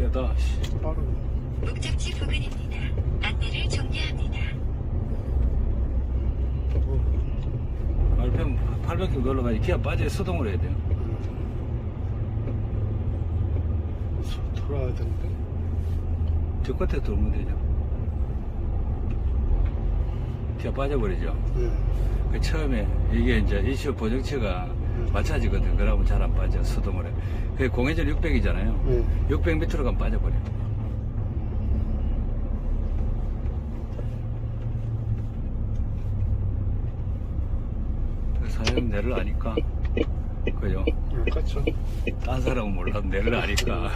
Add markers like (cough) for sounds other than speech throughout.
세다. 씨. 빠르네. 목적지 부근입니다. 안내를 종료합니다. 어, 알펜 800km 올라가니 기아 빠져 수동으로 해야 돼요. 서- 돌아야 되는데. 저 끝에 돌면 되죠. 기아 빠져버리죠. 네. 그 처음에 이게 이제 이슈 보정치가 마찬가지거든. 그러면 잘 안 빠져 수동으로 해. 그 공회전 600이잖아요. 네. 600 밑으로 가면 빠져버려. 그 사장님 내를 아니까 그죠? 네, 그렇죠. 딴 사람은 몰라도 내를 아니까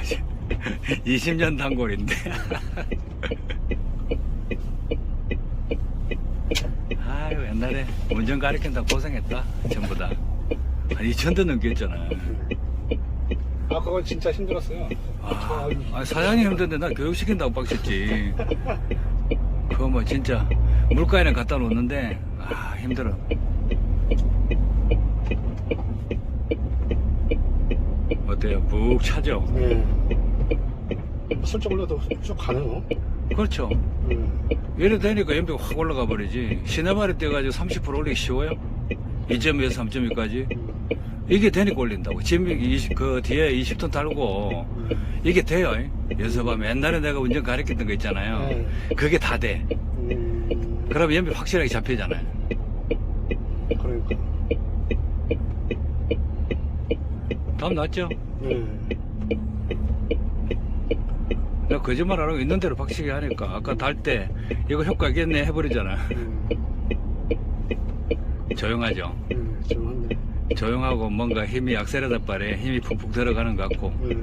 (laughs) 20년 단골인데 (laughs) 아유 옛날에 운전 가르친다 고생했다 전부 다 한 2천도 넘겼잖아 아, 그건 진짜 힘들었어요. 아, 아니, 사장님 힘든데 나 교육시킨다고 빡쳤지 그거 뭐 진짜 물가에는 갖다 놓는데 아 힘들어 어때요? 푹 차죠? 네. 슬쩍 올려도 쭉 가네요. 그렇죠 네. 이래 되니까 연비가 확 올라가 버리지. 시내발이 떼가지고 30% 올리기 쉬워요? 2.2에서 3.2까지. 이게 되니까 올린다고. 지금 20, 그 뒤에 20톤 달고, 이게 돼요. 연습하면. 옛날에 내가 운전 가르쳤던 거 있잖아요. 네. 그게 다 돼. 음, 그럼 연비 확실하게 잡히잖아요. 그러니까. 다음 났죠? 네. 내가 거짓말 안 하고 있는 대로 확실히 하니까. 아까 달 때, 이거 효과 있겠네 해버리잖아. 음, 조용하죠? 네, 조용한데. 조용하고 뭔가 힘이 악셀에다 발에 힘이 푹푹 들어가는 것 같고. 네.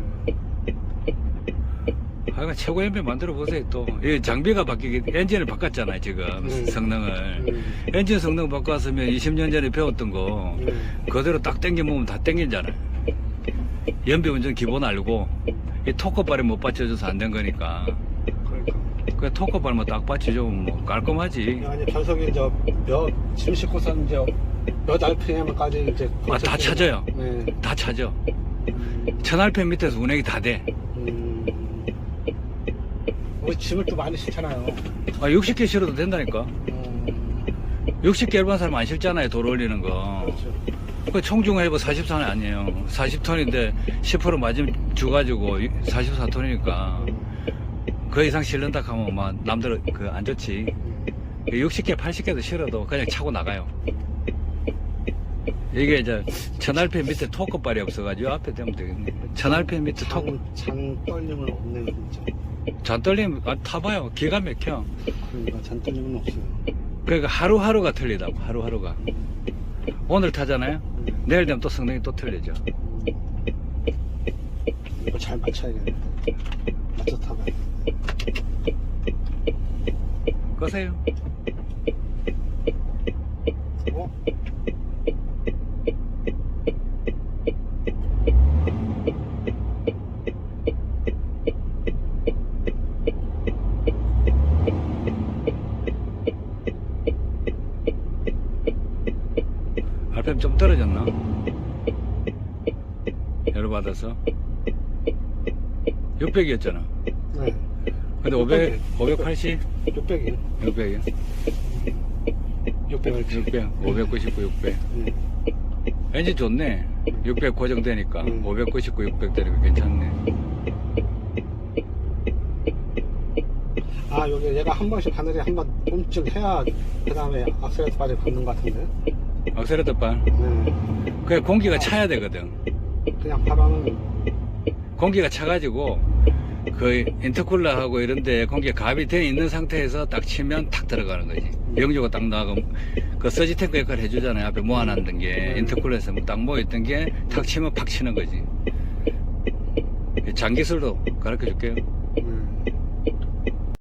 하여간 최고 연비 만들어 보세요 또. 이 장비가 바뀌기, 엔진을 바꿨잖아요 지금 음. 성능을. 음, 엔진 성능 바꿨으면 20년 전에 배웠던 거 음, 그대로 딱 당겨 먹으면 다 당기잖아요. 연비 운전 기본 알고 이 토커발이 못 받쳐줘서 안 된 거니까. 그러니까. 그 토커발만 딱 받쳐주면 뭐 깔끔하지. 아니, 변속이 이제 몇, 짐 싣고선 이제 몇 RPM까지 이제. 아, 다 찾아요. 네. 다 찾아. 음, 1000rpm 밑에서 운행이 다 돼. 음. 우리 짐을 또 많이 싣잖아요. 아 60개 실어도 된다니까. 음, 60개 일반 사람 안 실잖아요 돌 올리는 거. 그렇죠. 그 총중해보 40톤이 아니에요. 40톤인데 10% 맞으면 주가지고 44톤이니까 그 이상 실른다 하면 막 남들 그 안 좋지. 60개, 80개도 실어도 그냥 차고 나가요. 이게 이제 1000rpm 밑에 토크발이 없어가지고 앞에 대면 되겠네. 1000rpm 밑에 토크, 장, 장 떨림은 없네, 진짜. 잔떨림 아, 타봐요. 기가 막혀. 그러니까 잔 떨림은 없어요. 그러니까 하루하루가 틀리다고, 하루하루가. 오늘 타잖아요? 내일 되면 또 성능이 또 틀리죠. 이거 잘 맞춰야겠네. 맞춰 타봐. 끄세요. 어? RPM 좀 떨어졌나? 열받아서 600이었잖아. 네. 근데 500, 580? 600이요. 600이요? 600을 600, 599, 600. 네. 엔진 좋네. 600 고정되니까. 음. 599, 600 되니까 괜찮네. 아, 여기 얘가 한 번씩 바늘에 한 번 움찔 해야 그 다음에 악셀레터 바지 받는 것 같은데. 악셀레터 반. 네. 그 공기가 차야 되거든. 그냥 바람은 공기가 차가지고 그 인터쿨러하고 이런데 공기가 갑이 돼 있는 상태에서 딱 치면 탁 들어가는 거지. 영조가 딱 나가면 그 서지 탱크 역할을 해주잖아요. 앞에 모아놨던 게 인터쿨러에서 딱 모여있던 게 탁 치면 팍 치는 거지. 장기술도 가르쳐 줄게요.